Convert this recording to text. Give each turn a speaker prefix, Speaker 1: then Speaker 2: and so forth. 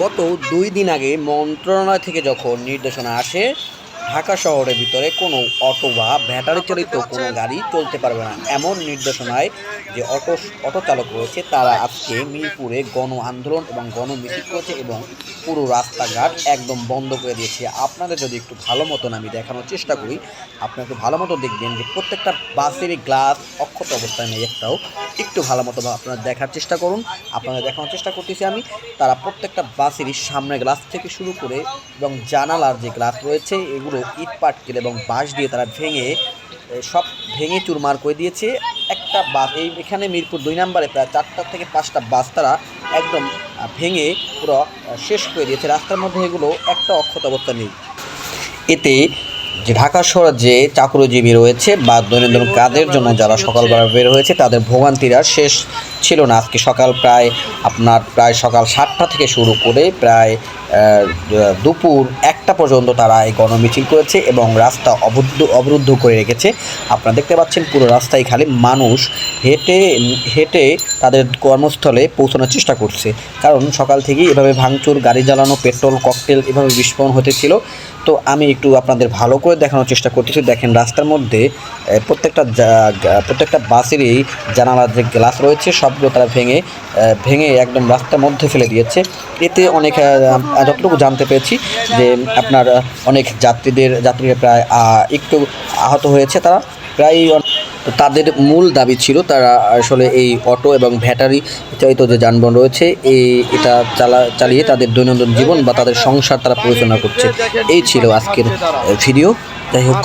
Speaker 1: গত দুই দিন আগে মন্ত্রণালয় থেকে যখন নির্দেশনা আসে ঢাকা শহরের ভিতরে কোনো অটো বা ব্যাটারি চালিত কোনো গাড়ি চলতে পারবে না। এমন নির্দেশনায় যে অটো অটো চালক রয়েছে তারা আজকে মিরপুরে গণ আন্দোলন এবং গণ মিছিল করেছে এবং পুরো রাস্তাঘাট একদম বন্ধ করে দিয়েছে। আপনাদের যদি একটু ভালো মতন আমি দেখানোর চেষ্টা করি আপনারা একটু ভালো মতো দেখবেন যে প্রত্যেকটা বাসেরই গ্লাস অক্ষত অবস্থায় নেই একটাও একটু ভালো মতো আপনারা দেখার চেষ্টা করুন। আপনারা দেখানোর চেষ্টা করতেছি আমি। তারা প্রত্যেকটা বাসেরই সামনে গ্লাস থেকে শুরু করে এবং জানালার যে গ্লাস রয়েছে এগুলো ইট পাটকেল এবং বাঁশ দিয়ে তারা ভেঙে সব ভেঙে চুরমার করে দিয়েছে। একটা বাস এই এখানে মিরপুর দুই নাম্বারে প্রায় চারটা থেকে পাঁচটা বাস তারা একদম ভেঙে পুরো শেষ করে দিয়েছে। রাস্তার মধ্যে এগুলো একটা অক্ষত অবস্থা নেই। এতে যে ঢাকা শহরে যে চাকরিজীবী রয়েছে বা দৈনন্দিন কাজের জন্য যারা সকালবেলা বের হয়েছে, তাদের ভোগান্তিরা শেষ ছিল না। আজকে সকাল প্রায় আপনার প্রায় সকাল সাতটা থেকে শুরু করে প্রায় দুপুর একটা পর্যন্ত তারা এই গণমিছিল করেছে এবং রাস্তা অবরুদ্ধ অবরুদ্ধ করে রেখেছে। আপনারা দেখতে পাচ্ছেন পুরো রাস্তায় খালি মানুষ হেঁটে হেঁটে তাদের কর্মস্থলে পৌঁছানোর চেষ্টা করছে। কারণ সকাল থেকেই এভাবে ভাঙচুর, গাড়ি জ্বালানো, পেট্রোল, ককটেল এভাবে বিস্ফোরণ হতেছিল তো আমি একটু আপনাদের ভালো করে দেখানোর চেষ্টা করতেছি। দেখেন, রাস্তার মধ্যে প্রত্যেকটা প্রত্যেকটা বাসেরই জানালার যে গ্লাস রয়েছে, সবগুলো তারা ভেঙে ভেঙে একদম রাস্তার মধ্যে ফেলে দিয়েছে। এতে অনেক যতটুকু জানতে পেরেছি যে আপনার অনেক যাত্রীদের, যাত্রীরা প্রায় একটু আহত হয়েছে তারা। প্রায় তো তাদের মূল দাবি ছিল তারা আসলে এই অটো এবং ব্যাটারি চালিত যে যানবাহন রয়েছে এই এটা চালা, চালিয়ে তাদের দৈনন্দিন জীবন বা তাদের সংসার তারা পরিচালনা করছে। এই ছিল আজকের ভিডিও। যাই হোক।